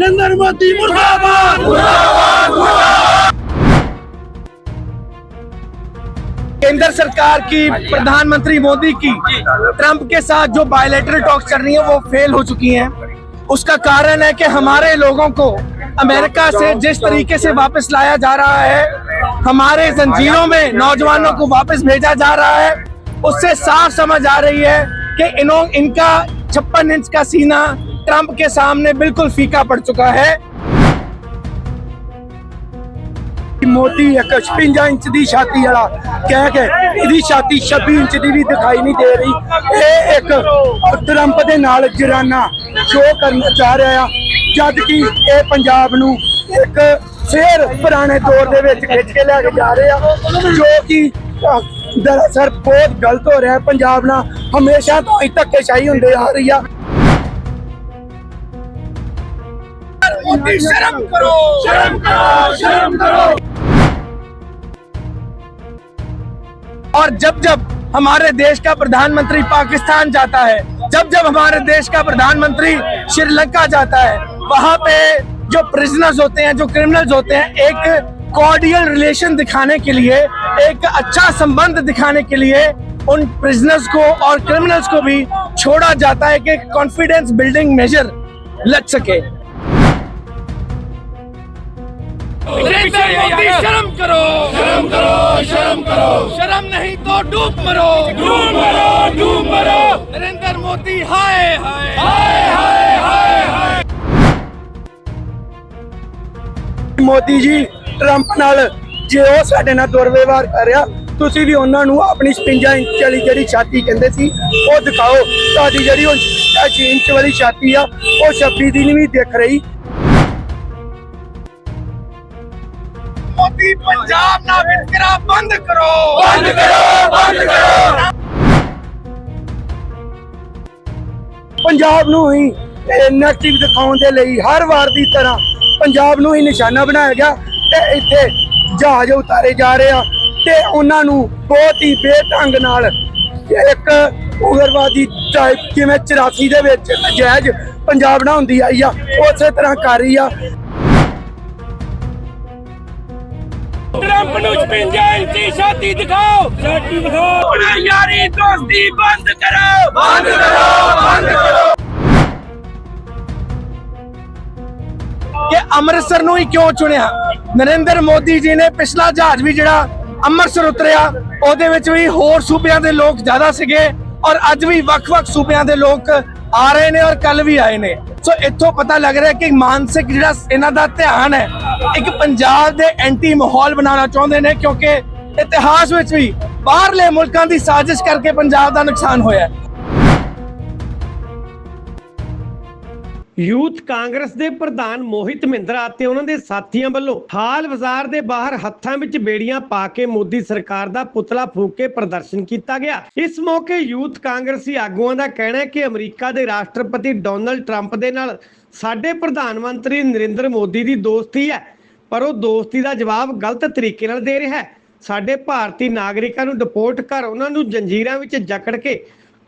नरेंद्र मोदी मुर्दाबाद। केंद्र सरकार की, प्रधानमंत्री मोदी की, ट्रंप के साथ जो बायोलेटरल टॉक्स चल रही है, वो फेल हो चुकी हैं। उसका कारण है कि हमारे लोगों को अमेरिका से जिस तरीके से वापस लाया जा रहा है, हमारे जंजीरों में नौजवानों को वापस भेजा जा रहा है, उससे साफ़ समझ आ रही है कि इन्हों इनका छप्पन इंच का सीना ट्रंप के सामने बिल्कुल फीका पड़ चुका है ਮੋਦੀ ਇੱਕ 56 ਇੰਚ ਦੀ ਛਾਤੀ ਵਾਲਾ ਕਹਿ ਕੇ ਇਹਦੀ ਛਾਤੀ 26 ਇੰਚ ਦੀ ਵੀ ਦਿਖਾਈ ਨਹੀਂ ਦੇ ਰਹੀ ਇਹ ਇੱਕ ਟਰੰਪ ਦੇ ਨਾਲ ਜਰਾਨਾ ਸ਼ੋ ਕਰਨਾ ਚਾਹ ਰਿਹਾ ਆ ਜਦ ਕਿ ਇਹ ਪੰਜਾਬ ਨੂੰ ਇੱਕ ਫੇਰ ਪੁਰਾਣੇ ਦੌਰ ਦੇ ਵਿੱਚ ਖਿੱਚ ਕੇ ਲੈ ਕੇ ਜਾ ਰਹੇ ਆ ਜੋ ਕਿ ਅਹ, ਦਰਅਸਲ ਬਹੁਤ ਗਲਤ ਹੋ ਰਿਹਾ ਹੈ ਪੰਜਾਬ ਨਾਲ ਹਮੇਸ਼ਾ ਤੋਂ ਹੀ ਧੱਕੇਸ਼ਾਹੀ ਹੁੰਦੇ ਆ ਰਹੀ ਆ मोदी शर्म करो। शर्म करो शर्म करो। और जब जब हमारे देश का प्रधानमंत्री पाकिस्तान जाता है जब जब हमारे देश का प्रधानमंत्री श्रीलंका जाता है वहाँ पे जो प्रिजनर्स होते हैं जो क्रिमिनल्स होते हैं एक कॉर्डियल रिलेशन दिखाने के लिए एक अच्छा संबंध दिखाने के लिए उन प्रिजनर्स को और क्रिमिनल्स को भी छोड़ा जाता है कि कॉन्फिडेंस बिल्डिंग मेजर लग सके। नरेंद्र मोदी शर्म करो शर्म करो शर्म करो शर्म नहीं तो डूब मरो डूब मरो डूब मरो नरेंद्र मोदी हाय हाय हाय हाय हाय हाय ਮੋਦੀ ਜੀ ਟਰੰਪ ਨਾਲ ਜੇ ਉਹ ਸਾਡੇ ਨਾਲ ਦੁਰਵਿਵਹਾਰ ਕਰ ਰਿਹਾ ਤੁਸੀਂ ਵੀ ਉਹਨਾਂ ਨੂੰ ਆਪਣੀ 56 ਇੰਚ ਵਾਲੀ ਜਿਹੜੀ ਛਾਤੀ ਕਹਿੰਦੇ ਸੀ ਉਹ ਦਿਖਾਓ ਤੁਹਾਡੀ ਜਿਹੜੀ ਹੁਣ 6 ਇੰਚ ਵਾਲੀ ਛਾਤੀ ਆ ਉਹ 26 ਦੀ ਨਹੀਂ ਵੀ ਦਿਖ ਰਹੀ ਮੋਦੀ ਪੰਜਾਬ ਨਾ ਵਿਤਕਰਾ ਬੰਦ ਕਰੋ। ਬੰਦ ਕਰੋ ਬੰਦ ਕਰੋ। ਪੰਜਾਬ ਨੂੰ ਹੀ ਨੈਗੇਟਿਵ ਦਿਖਾਉਣ ਦੇ ਲਈ ਹਰ ਵਾਰ ਦੀ ਤਰ੍ਹਾਂ ਪੰਜਾਬ ਨੂੰ ਹੀ ਨਿਸ਼ਾਨਾ ਬਣਾਇਆ ਗਿਆ ਤੇ ਇੱਥੇ ਜਹਾਜ਼ ਉਤਾਰੇ ਜਾ ਰਹੇ ਆ ਤੇ ਉਹਨਾਂ ਨੂੰ ਬਹੁਤ ਹੀ ਬੇਢੰਗ ਨਾਲ ਇੱਕ ਉਗਰਵਾਦੀ ਟਾਈਪ ਜਿਵੇਂ 84 ਦੇ ਵਿੱਚ ਜਾਇਜ਼ ਪੰਜਾਬ ਨਾਲ ਹੁੰਦੀ ਆਈ ਆ ਉਸੇ ਤਰ੍ਹਾਂ ਕਰ ਰਹੀ ਆ। ਟਰੰਪ ਨੂੰ 56 ਇੰਚੀ ਛਾਤੀ ਦਿਖਾਓ। ਛਾਤੀ ਦਿਖਾਓ। ਯਾਰੀ ਦੋਸਤੀ ਬੰਦ ਕਰੋ। ਬੰਦ ਕਰੋ ਬੰਦ ਕਰੋ। ਕਿ ਅੰਮ੍ਰਿਤਸਰ ਨੂੰ ਹੀ ਕਿਉਂ ਚੁਣਿਆ? ਨਰਿੰਦਰ ਮੋਦੀ ਜੀ ਨੇ ਪਿਛਲਾ ਜਹਾਜ਼ ਵੀ ਜਿਹੜਾ ਅੰਮ੍ਰਿਤਸਰ ਉਤਰਿਆ ਉਹਦੇ ਵਿੱਚ ਵੀ ਹੋਰ ਸੂਬਿਆਂ ਦੇ ਲੋਕ ਜ਼ਿਆਦਾ ਸੀਗੇ ਔਰ ਅੱਜ ਵੀ ਵੱਖ-ਵੱਖ ਸੂਬਿਆਂ ਦੇ ਲੋਕ ਆ ਰਹੇ ਨੇ ਔਰ ਕੱਲ ਵੀ ਆਏ ਨੇ। ਸੋ ਇੱਥੋਂ ਪਤਾ ਲੱਗ ਰਿਹਾ ਕਿ ਮਾਨਸਿਕ ਜਿਹੜਾ ਇਹਨਾਂ ਦਾ ਧਿਆਨ ਹੈ ਇੱਕ ਪੰਜਾਬ ਦੇ ਐਂਟੀ ਮਾਹੌਲ ਬਣਾਉਣਾ ਚਾਹੁੰਦੇ ਨੇ ਕਿਉਂਕਿ ਇਤਿਹਾਸ ਵਿੱਚ ਵੀ ਬਾਹਰਲੇ ਮੁਲਕਾਂ ਦੀ ਸਾਜ਼ਿਸ਼ ਕਰਕੇ ਪੰਜਾਬ ਦਾ ਨੁਕਸਾਨ ਹੋਇਆ ਯੂਥ ਕਾਂਗਰਸ ਦੇ ਪ੍ਰਧਾਨ ਮੋਹਿਤ ਮਹਿੰਦਰਾ ਅਤੇ ਉਹਨਾਂ ਦੇ ਸਾਥੀਆਂ ਵੱਲੋਂ ਹਾਲ ਬਾਜ਼ਾਰ ਦੇ ਬਾਹਰ ਹੱਥਾਂ ਵਿੱਚ ਬੇੜੀਆਂ ਪਾ ਕੇ ਮੋਦੀ ਸਰਕਾਰ ਦਾ ਪੁਤਲਾ ਫੂਕ ਕੇ ਪ੍ਰਦਰਸ਼ਨ ਕੀਤਾ ਗਿਆ। ਇਸ ਮੌਕੇ ਯੂਥ ਕਾਂਗਰਸੀ ਆਗੂਆਂ ਦਾ ਕਹਿਣਾ ਹੈ ਕਿ ਅਮਰੀਕਾ ਦੇ ਰਾਸ਼ਟਰਪਤੀ ਡੋਨਲਡ ਟਰੰਪ ਦੇ ਨਾਲ ਸਾਡੇ ਪ੍ਰਧਾਨ ਮੰਤਰੀ ਨਰਿੰਦਰ ਮੋਦੀ ਦੀ ਦੋਸਤੀ ਹੈ। ਪਰ ਉਹ ਦੋਸਤੀ ਦਾ ਜਵਾਬ ਗਲਤ ਤਰੀਕੇ ਨਾਲ ਦੇ ਰਿਹਾ ਹੈ। ਸਾਡੇ ਭਾਰਤੀ ਨਾਗਰਿਕਾਂ ਨੂੰ ਡਿਪੋਰਟ ਕਰ ਉਹਨਾਂ ਨੂੰ ਜੰਜੀਰਾਂ ਵਿੱਚ ਜਕੜ ਕੇ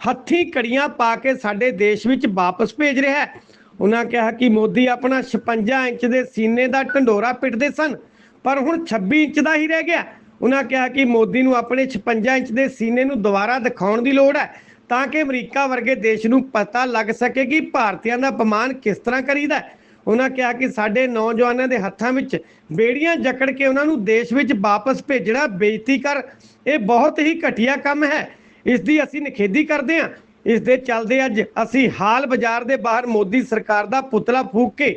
ਹੱਥੀਂ ਕੜੀਆਂ ਪਾ ਕੇ ਸਾਡੇ ਦੇਸ਼ ਵਿੱਚ ਵਾਪਸ ਭੇਜ ਰਿਹਾ ਹੈ। ਉਹਨਾਂ ਕਿਹਾ ਕਿ ਮੋਦੀ ਆਪਣਾ 56 ਇੰਚ ਦੇ ਸੀਨੇ ਦਾ ਢੰਡੋਰਾ ਪਿੱਟਦੇ ਸਨ, ਪਰ ਹੁਣ 26 ਇੰਚ ਦਾ ਹੀ ਰਹਿ ਗਿਆ। ਉਹਨਾਂ ਕਿਹਾ ਕਿ ਮੋਦੀ ਨੂੰ ਆਪਣੇ 56 ਇੰਚ ਦੇ ਸੀਨੇ ਨੂੰ ਦੁਬਾਰਾ ਦਿਖਾਉਣ ਦੀ ਲੋੜ ਹੈ, ਤਾਂ ਕਿ ਅਮਰੀਕਾ ਵਰਗੇ ਦੇਸ਼ ਨੂੰ ਪਤਾ ਲੱਗ ਸਕੇ ਕਿ ਭਾਰਤੀਆਂ ਦਾ ਅਪਮਾਨ ਕਿਸ ਤਰ੍ਹਾਂ ਕਰੀਦਾ ਹੈ। ਉਹਨਾਂ ਕਿਹਾ ਕਿ ਸਾਡੇ ਨੌਜਵਾਨਾਂ ਦੇ ਹੱਥਾਂ ਵਿੱਚ ਬੇੜੀਆਂ ਜਕੜ ਕੇ ਉਹਨਾਂ ਨੂੰ ਦੇਸ਼ ਵਿੱਚ ਵਾਪਸ ਭੇਜਣਾ ਬੇਇੱਜ਼ਤੀ ਕਰ, ਇਹ ਬਹੁਤ ਹੀ ਘਟੀਆ ਕੰਮ ਹੈ। ਇਸ ਦੀ ਅਸੀਂ ਨਿਖੇਧੀ ਕਰਦੇ ਹਾਂ। ਇਸ ਦੇ ਚੱਲਦੇ ਅੱਜ ਅਸੀਂ ਹਾਲ ਬਾਜ਼ਾਰ ਦੇ ਬਾਹਰ ਮੋਦੀ ਸਰਕਾਰ ਦਾ ਪੁਤਲਾ ਫੂਕ ਕੇ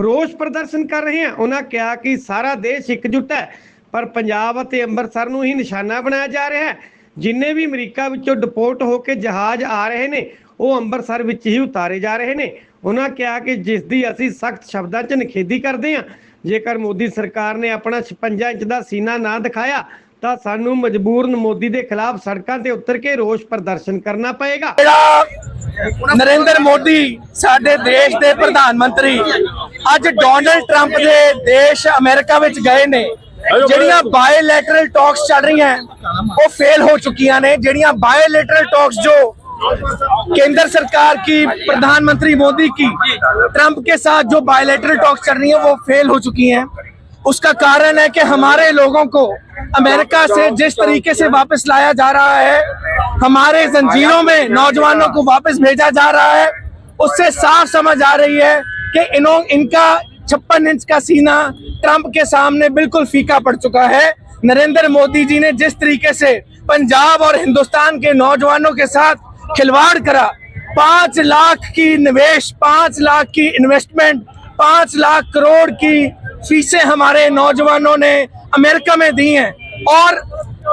ਰੋਸ ਪ੍ਰਦਰਸ਼ਨ ਕਰ ਰਹੇ ਹਾਂ। ਉਹਨਾਂ ਕਿਹਾ ਕਿ ਸਾਰਾ ਦੇਸ਼ ਇਕਜੁੱਟ ਹੈ, ਪਰ ਪੰਜਾਬ ਅਤੇ ਅੰਮ੍ਰਿਤਸਰ ਨੂੰ ਹੀ ਨਿਸ਼ਾਨਾ ਬਣਾਇਆ ਜਾ ਰਿਹਾ ਹੈ। ਜਿੰਨੇ ਵੀ ਅਮਰੀਕਾ ਵਿੱਚੋਂ ਡਿਪੋਰਟ ਹੋ ਕੇ ਜਹਾਜ਼ ਆ ਰਹੇ ਨੇ ਉਹ ਅੰਮ੍ਰਿਤਸਰ ਵਿੱਚ ਹੀ ਉਤਾਰੇ ਜਾ ਰਹੇ ਨੇ। ਉਹਨਾਂ ਕਿਹਾ ਕਿ ਜਿਸ ਦੀ ਅਸੀਂ ਸਖਤ ਸ਼ਬਦਾਂ 'ਚ ਨਿਖੇਧੀ ਕਰਦੇ ਹਾਂ। ਜੇਕਰ ਮੋਦੀ ਸਰਕਾਰ ਨੇ ਆਪਣਾ 56 ਇੰਚ ਦਾ ਸੀਨਾ ਨਾ ਦਿਖਾਇਆ, ਤਾਂ ਸਾਨੂੰ ਮਜਬੂਰਨ ਮੋਦੀ ਦੇ ਖਿਲਾਫ ਸੜਕਾਂ ਤੇ ਉਤਰ ਕੇ ਰੋਸ ਪ੍ਰਦਰਸ਼ਨ ਕਰਨਾ ਪਏਗਾ। ਨਰਿੰਦਰ ਮੋਦੀ, ਸਾਡੇ ਦੇਸ਼ ਦੇ ਪ੍ਰਧਾਨ ਮੰਤਰੀ, ਅੱਜ ਡੋਨਲਡ ਟਰੰਪ ਦੇ ਦੇਸ਼ ਅਮਰੀਕਾ ਵਿੱਚ ਗਏ ਨੇ। ਜਿਹੜੀਆਂ ਬਾਇਲੇਟਰਲ ਟਾਕਸ ਚੱਲ ਰਹੀਆਂ, ਉਹ ਫੇਲ ਹੋ ਚੁੱਕੀਆਂ ਨੇ। ਜਿਹੜੀਆਂ ਬਾਇਲੇਟਰਲ ਟਾਕਸ ਜੋ केंद्र सरकार की, प्रधानमंत्री मोदी की, ट्रंप के साथ जो बायोलेटरल टॉक्स चल रही है, वो फेल हो चुकी हैं। उसका कारण है कि हमारे लोगों को अमेरिका से जिस तरीके से वापस लाया जा रहा है, हमारे जंजीरों में नौजवानों को वापस भेजा जा रहा है, उससे साफ़ समझ आ रही है कि इन्हों इनका छप्पन इंच का सीना ट्रंप के सामने बिल्कुल फीका पड़ चुका है। नरेंद्र मोदी जी ने जिस तरीके से पंजाब और हिंदुस्तान के नौजवानों के साथ खिलवाड़ करा। पाँच लाख की निवेश, पाँच लाख की इन्वेस्टमेंट पाँच लाख करोड़ की फीसें हमारे नौजवानों ने अमेरिका में दी हैं। और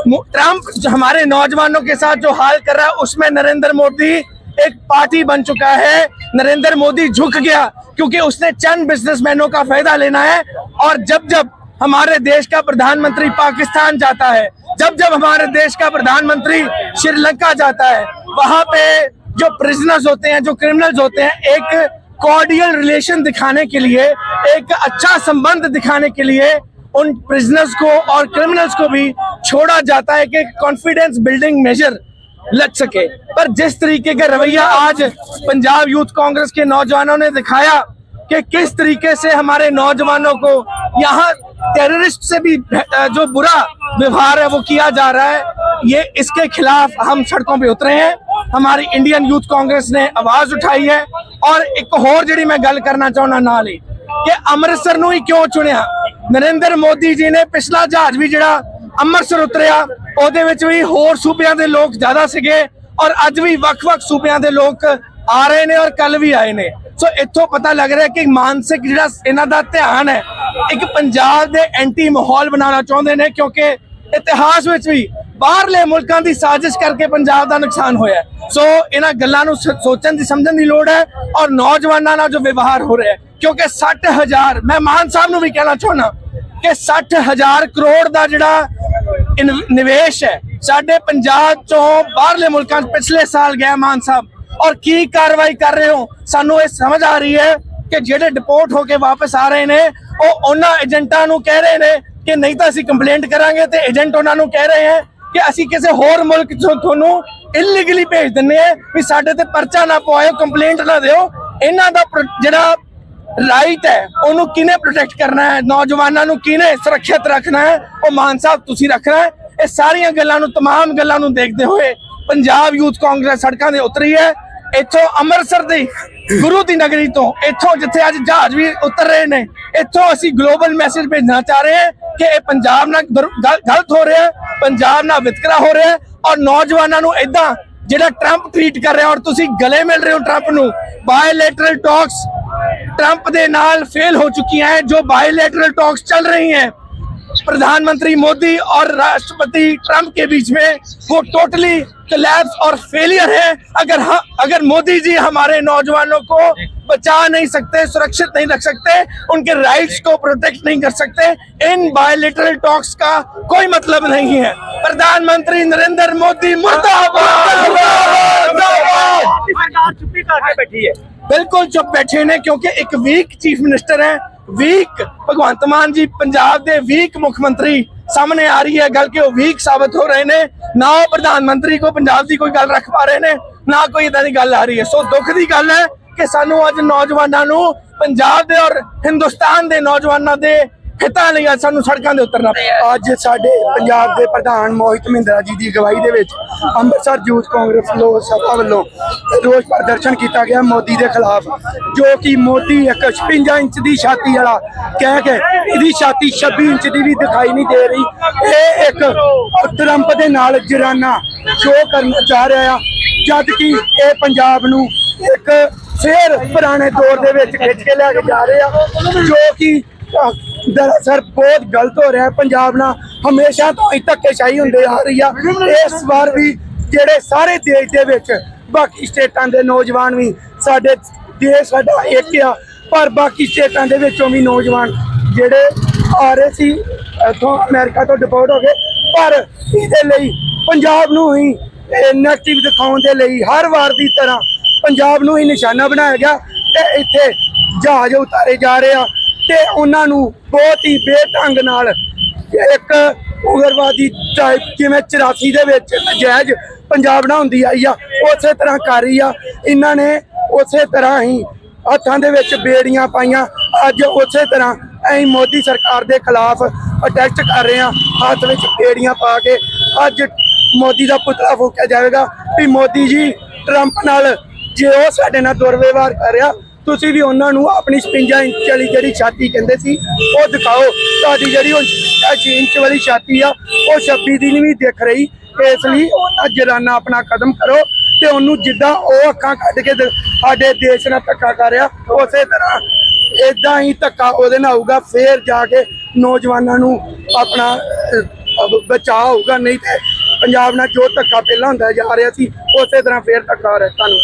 ट्रंप हमारे नौजवानों के साथ जो हाल कर रहा है, उसमें नरेंद्र मोदी एक पार्टी बन चुका है। नरेंद्र मोदी झुक गया, क्योंकि उसने चंद बिजनेसमैनों का फ़ायदा लेना है। और जब जब हमारे देश का प्रधानमंत्री पाकिस्तान जाता है जब जब हमारे देश का प्रधानमंत्री श्रीलंका जाता है, वहाँ पे जो प्रिजनर्स होते हैं, जो क्रिमिनल्स होते हैं, एक कॉर्डियल रिलेशन दिखाने के लिए, एक अच्छा संबंध दिखाने के लिए उन प्रिजनर्स को और क्रिमिनल्स को भी छोड़ा जाता है कि कॉन्फिडेंस बिल्डिंग मेजर लग सके। पर जिस तरीके का रवैया आज पंजाब यूथ कांग्रेस के नौजवानों ने दिखाया कि किस तरीके से हमारे नौजवानों को यहाँ टेररिस्ट से भी अ, जो बुरा व्यवहार है वो किया जा रहा है ये इसके खिलाफ हम सड़कों पे उतरे हैं हमारी इंडियन यूथ कांग्रेस ने आवाज उठाई है और एक ਹੋਰ ਜਿਹੜੀ ਮੈਂ ਗੱਲ ਕਰਨਾ ਚਾਹੁੰਦਾ ਨਾਲ ਹੀ ਕਿ ਅੰਮ੍ਰਿਤਸਰ ਨੂੰ ਹੀ ਕਿਉਂ ਚੁਣਿਆ ਨਰਿੰਦਰ ਮੋਦੀ ਜੀ ਨੇ ਪਿਛਲਾ ਜਹਾਜ਼ ਵੀ ਜਿਹੜਾ ਅੰਮ੍ਰਿਤਸਰ ਉਤਰਿਆ ਉਹਦੇ ਵਿੱਚ ਵੀ ਹੋਰ ਸੂਬਿਆਂ ਦੇ ਲੋਕ ਜ਼ਿਆਦਾ ਸੀਗੇ ਔਰ ਅੱਜ ਵੀ ਵੱਖ-ਵੱਖ ਸੂਬਿਆਂ ਦੇ ਲੋਕ ਆ ਰਹੇ ਨੇ ਔਰ ਕੱਲ ਵੀ ਆਏ ਨੇ ਸੋ ਇੱਥੋਂ ਪਤਾ ਲੱਗ ਰਿਹਾ ਕਿ ਮਾਨਸਿਕ ਜਿਹੜਾ ਇਹਨਾਂ ਦਾ ਧਿਆਨ ਹੈ, ਇੱਕ ਪੰਜਾਬ ਦੇ ਐਂਟੀ ਮਾਹੌਲ ਬਣਾਉਣਾ ਚਾਹੁੰਦੇ ਨੇ ਕਿਉਂਕਿ ਇਤਿਹਾਸ ਵਿੱਚ ਵੀ ਬਾਹਰਲੇ ਮੁਲਕਾਂ ਦੀ ਸਾਜ਼ਿਸ਼ ਕਰਕੇ ਪੰਜਾਬ ਦਾ ਨੁਕਸਾਨ ਹੋਇਆ ਸੋ ਇਹਨਾਂ ਗੱਲਾਂ ਨੂੰ ਸੋਚਣ ਦੀ, ਸਮਝਣ ਦੀ ਲੋੜ ਹੈ ਔਰ ਨੌਜਵਾਨਾਂ ਨਾਲ ਜੋ ਵਿਵਹਾਰ ਹੋ ਰਿਹਾ ਹੈ, ਕਿਉਂਕਿ 60000 ਮੈਂ ਮਾਨ ਸਾਹਿਬ ਨੂੰ ਵੀ ਕਹਿਣਾ ਚਾਹੁੰਦਾ ਕਿ 60000 ਕਰੋੜ ਦਾ ਜਿਹੜਾ ਨਿਵੇਸ਼ ਹੈ, ਸਾਡੇ ਪੰਜਾਬ ਚੋਂ ਬਾਹਰਲੇ ਮੁਲਕਾਂ 'ਚ ਪਿਛਲੇ ਸਾਲ ਗਿਆ ਮਾਨ ਸਾਹਿਬ। ਔਰ ਕੀ ਕਾਰਵਾਈ ਕਰ ਰਹੇ ਹੋ ਸਾਨੂੰ ਇਹ ਸਮਝ ਆ ਰਹੀ ਹੈ ਕਿ ਜਿਹੜੇ ਡਿਪੋਰਟ ਹੋ ਕੇ ਵਾਪਸ ਆ ਰਹੇ ਨੇ ਉਹ ਉਹਨਾਂ ਏਜੰਟਾਂ ਨੂੰ ਕਹਿ ਰਹੇ ਨੇ ਕਿ ਨਹੀਂ ਤਾਂ ਅਸੀਂ ਕੰਪਲੇਂਟ ਕਰਾਂਗੇ ਤੇ ਏਜੰਟ ਉਹਨਾਂ ਨੂੰ ਕਹਿ ਰਹੇ ਹੈ ਕਿ ਅਸੀਂ ਕਿਸੇ ਹੋਰ ਮੁਲਕ ਚੋਂ ਤੁਹਾਨੂੰ ਇਲੀਗਲੀ ਭੇਜ ਦਿੰਨੇ ਆ ਵੀ ਸਾਡੇ ਤੇ ਪਰਚਾ ਨਾ ਪਵਾਇਓ ਕੰਪਲੇਂਟ ਨਾ ਦਿਓ ਇਹਨਾਂ ਦਾ ਪ੍ਰੋ- ਜਿਹੜਾ ਰਾਈਟ ਹੈ ਉਹਨੂੰ ਕਿਹਨੇ ਪ੍ਰੋਟੈਕਟ ਕਰਨਾ ਹੈ ਨੌਜਵਾਨਾਂ ਨੂੰ ਕਿਹਨੇ ਸੁਰੱਖਿਅਤ ਰੱਖਣਾ ਹੈ ਉਹ ਮਾਨ ਸਾਹਿਬ ਤੁਸੀਂ ਰੱਖਣਾ ਹੈ ਇਹ ਸਾਰੀਆਂ ਗੱਲਾਂ ਨੂੰ तमाम ਗੱਲਾਂ ਨੂੰ ਦੇਖਦੇ ਹੋਏ ਪੰਜਾਬ ਯੂਥ ਕਾਂਗਰਸ ਸੜਕਾਂ ਦੇ ਉਤਰੀ ਹੈ। ਇੱਥੋਂ ਅੰਮ੍ਰਿਤਸਰ ਦੀ ਗੁਰੂ ਦੀ ਨਗਰੀ ਤੋਂ ਇੱਥੋਂ ਜਿੱਥੇ ਅੱਜ ਜਹਾਜ਼ ਵੀ ਉਤਰ ਰਹੇ ਨੇ, ਇੱਥੋਂ ਅਸੀਂ ਗਲੋਬਲ ਮੈਸੇਜ ਭੇਜਣਾ ਚਾਹ ਰਹੇ ਹਾਂ ਕਿ ਇਹ ਪੰਜਾਬ ਨਾਲ ਗਲਤ ਹੋ ਰਿਹਾ ਪੰਜਾਬ ਨਾਲ ਵਿਤਕਰਾ ਹੋ ਰਿਹਾ ਔਰ ਨੌਜਵਾਨਾਂ ਨੂੰ ਇਦਾਂ ਜਿਹੜਾ ਟਰੰਪ ਟ੍ਰੀਟ ਕਰ ਰਿਹਾ ਔਰ ਤੁਸੀਂ ਗਲੇ ਮਿਲ ਰਹੇ ਹੋ ਟਰੰਪ ਨੂੰ ਬਾਇਲੇਟਰਲ ਟਾਕਸ ਟਰੰਪ ਦੇ ਨਾਲ ਫੇਲ ਹੋ ਚੁੱਕੀਆਂ ਹੈ, ਜੋ ਬਾਇਲੇਟਰਲ ਟਾਕਸ ਚੱਲ ਰਹੀ ਹੈ। प्रधानमंत्री मोदी और राष्ट्रपति ट्रंप के बीच में वो टोटली लैब्स और फेलियर है। अगर हम अगर मोदी जी हमारे नौजवानों को बचा नहीं सकते सुरक्षित नहीं रख सकते उनके राइट्स को प्रोटेक्ट नहीं कर सकते इन बायोलिटरल टॉक्स का कोई मतलब नहीं है। प्रधानमंत्री नरेंद्र मोदी मुर्दाबाद! बिल्कुल चुप बैठे हैं क्योंकि एक वीक चीफ मिनिस्टर है। ਵੀਕ, ਭਗਵੰਤ ਮਾਨ ਜੀ, ਪੰਜਾਬ ਦੇ ਵੀਕ ਮੁੱਖ ਮੰਤਰੀ ਸਾਹਮਣੇ ਆ ਰਹੀ ਹੈ ਗੱਲ ਕਿ ਉਹ ਵੀਕ ਸਾਬਤ ਹੋ ਰਹੇ ਨੇ, ਨਾ ਉਹ ਪ੍ਰਧਾਨ ਮੰਤਰੀ ਕੋ ਪੰਜਾਬ ਦੀ ਕੋਈ ਗੱਲ ਰੱਖ ਪਾ ਰਹੇ ਨੇ, ਨਾ ਕੋਈ ਇਦਾਂ ਦੀ ਗੱਲ ਆ ਰਹੀ ਹੈ। ਸੋ ਦੁੱਖ ਦੀ ਗੱਲ ਹੈ ਕਿ ਸਾਨੂੰ ਅੱਜ ਨੌਜਵਾਨਾਂ ਨੂੰ ਪੰਜਾਬ ਦੇ ਔਰ ਹਿੰਦੁਸਤਾਨ ਦੇ ਨੌਜਵਾਨਾਂ ਦੇ ਹਿੱਤਾਂ ਲਈ ਅੱਜ ਸਾਨੂੰ ਸੜਕਾਂ ਦੇ ਉਤਰਨਾ ਅੱਜ ਸਾਡੇ ਪੰਜਾਬ ਦੇ ਪ੍ਰਧਾਨ ਮੋਹਿਤ ਮਹਿੰਦਰਾ ਜੀ ਦੀ ਅਗਵਾਈ ਦੇ ਵਿੱਚ ਅੰਮ੍ਰਿਤਸਰ ਯੂਥ ਕਾਂਗਰਸ ਲੋਕ ਸਭਾ ਵੱਲੋਂ ਰੋਸ ਪ੍ਰਦਰਸ਼ਨ ਕੀਤਾ ਗਿਆ ਮੋਦੀ ਦੇ ਖਿਲਾਫ, ਜੋ ਕਿ ਮੋਦੀ ਇੱਕ 56 ਇੰਚ ਦੀ ਛਾਤੀ ਵਾਲਾ ਕਹਿ ਕੇ ਇਹਦੀ ਛਾਤੀ 26 ਇੰਚ ਦੀ ਵੀ ਦਿਖਾਈ ਨਹੀਂ ਦੇ ਰਹੀ। ਇਹ ਇੱਕ ਟਰੰਪ ਦੇ ਨਾਲ ਜਰਾਨਾ ਸ਼ੋ ਕਰਨਾ ਚਾਹ ਰਿਹਾ ਆ, ਜਦ ਕਿ ਇਹ ਪੰਜਾਬ ਨੂੰ ਇੱਕ ਫੇਰ ਪੁਰਾਣੇ ਦੌਰ ਦੇ ਵਿੱਚ ਖਿੱਚ ਕੇ ਲੈ ਕੇ ਜਾ ਰਹੇ ਆ, ਜੋ ਕਿ ਦਰਅਸਲ ਬਹੁਤ ਗਲਤ ਹੋ ਰਿਹਾ ਪੰਜਾਬ ਨਾਲ ਹਮੇਸ਼ਾ ਤੋਂ ਹੀ ਧੱਕੇਸ਼ਾਹੀ ਹੁੰਦੇ ਆ ਰਹੀ ਆ ਇਸ ਵਾਰ ਵੀ ਜਿਹੜੇ ਸਾਰੇ ਦੇਸ਼ ਦੇ ਵਿੱਚ ਬਾਕੀ ਸਟੇਟਾਂ ਦੇ ਨੌਜਵਾਨ ਵੀ ਸਾਡੇ ਦੇਸ਼ ਸਾਡਾ ਇੱਕ ਆ ਪਰ ਬਾਕੀ ਸਟੇਟਾਂ ਦੇ ਵਿੱਚੋਂ ਵੀ ਨੌਜਵਾਨ ਜਿਹੜੇ ਆ ਰਹੇ ਸੀ ਇੱਥੋਂ ਅਮਰੀਕਾ ਤੋਂ ਡਿਪੋਰਟ ਹੋ ਗਏ ਪਰ ਇਹਦੇ ਲਈ ਪੰਜਾਬ ਨੂੰ ਹੀ ਨੈਗੇਟਿਵ ਦਿਖਾਉਣ ਦੇ ਲਈ ਹਰ ਵਾਰ ਦੀ ਤਰ੍ਹਾਂ ਪੰਜਾਬ ਨੂੰ ਹੀ ਨਿਸ਼ਾਨਾ ਬਣਾਇਆ ਗਿਆ ਤੇ ਇੱਥੇ ਜਹਾਜ਼ ਉਤਾਰੇ ਜਾ ਰਹੇ ਆ ਤੇ ਉਹਨਾਂ ਨੂੰ ਬਹੁਤ ਹੀ ਬੇਢੰਗ ਨਾਲ ਇੱਕ ਉਗਰਵਾਦੀ ਚਾਹੇ ਜਿਵੇਂ 84 ਦੇ ਵਿੱਚ ਨਜਾਇਜ਼ ਪੰਜਾਬ ਨਾ ਹੁੰਦੀ ਆਈ ਆ, ਉਸੇ ਤਰ੍ਹਾਂ ਕਰ ਰਹੀ ਆ। ਇਹਨਾਂ ਨੇ ਉਸੇ ਤਰ੍ਹਾਂ ਹੀ ਹੱਥਾਂ ਦੇ ਵਿੱਚ ਬੇੜੀਆਂ ਪਾਈਆਂ। ਅੱਜ ਉਸੇ ਤਰ੍ਹਾਂ ਅਸੀਂ ਮੋਦੀ ਸਰਕਾਰ ਦੇ ਖਿਲਾਫ ਅਟੈਕ ਕਰ ਰਹੇ ਹਾਂ। ਹੱਥ ਵਿੱਚ ਬੇੜੀਆਂ ਪਾ ਕੇ ਅੱਜ ਮੋਦੀ ਦਾ ਪੁਤਲਾ ਫੂਕਿਆ ਜਾਵੇਗਾ ਵੀ ਮੋਦੀ ਜੀ ਟਰੰਪ ਨਾਲ ਜੇ ਉਹ ਸਾਡੇ ਨਾਲ ਦੁਰਵਿਵਹਾਰ ਕਰ ਰਿਹਾ ਤੁਸੀਂ ਵੀ ਉਹਨਾਂ ਨੂੰ ਆਪਣੀ 56 ਇੰਚ ਵਾਲੀ ਜਿਹੜੀ ਛਾਤੀ ਕਹਿੰਦੇ ਸੀ, ਉਹ ਦਿਖਾਓ। ਤੁਹਾਡੀ ਜਿਹੜੀ ਹੁਣ 56 ਇੰਚ ਵਾਲੀ ਛਾਤੀ ਆ, ਉਹ 26 ਦੀ ਨਹੀਂ ਵੀ ਦਿਖ ਰਹੀ। ਇਸ ਲਈ ਉਹਨਾਂ ਜਰਾਨਾ ਆਪਣਾ ਕਦਮ ਕਰੋ ਤੇ ਉਹਨੂੰ ਜਿੱਦਾਂ ਉਹ ਅੱਖਾਂ ਕੱਢ ਕੇ ਦ- ਸਾਡੇ ਦੇਸ਼ ਨਾਲ ਧੱਕਾ ਕਰ ਰਿਹਾ, ਉਸੇ ਤਰ੍ਹਾਂ ਇਦਾਂ ਹੀ ਧੱਕਾ ਉਹਦੇ ਨਾਲ ਹੋਊਗਾ ਫੇਰ ਜਾ ਕੇ ਨੌਜਵਾਨਾਂ ਨੂੰ ਆਪਣਾ ਬਚਾਅ ਹੋਊਗਾ। ਨਹੀਂ ਤੇ ਪੰਜਾਬ ਨਾਲ ਜੋ ਧੱਕਾ ਪਹਿਲਾਂ ਹੁੰਦਾ ਜਾ ਰਿਹਾ ਸੀ, ਉਸੇ ਤਰ੍ਹਾਂ ਫੇਰ ਧੱਕਾ ਹੋ ਰਿਹਾ ਤੁਹਾਨੂੰ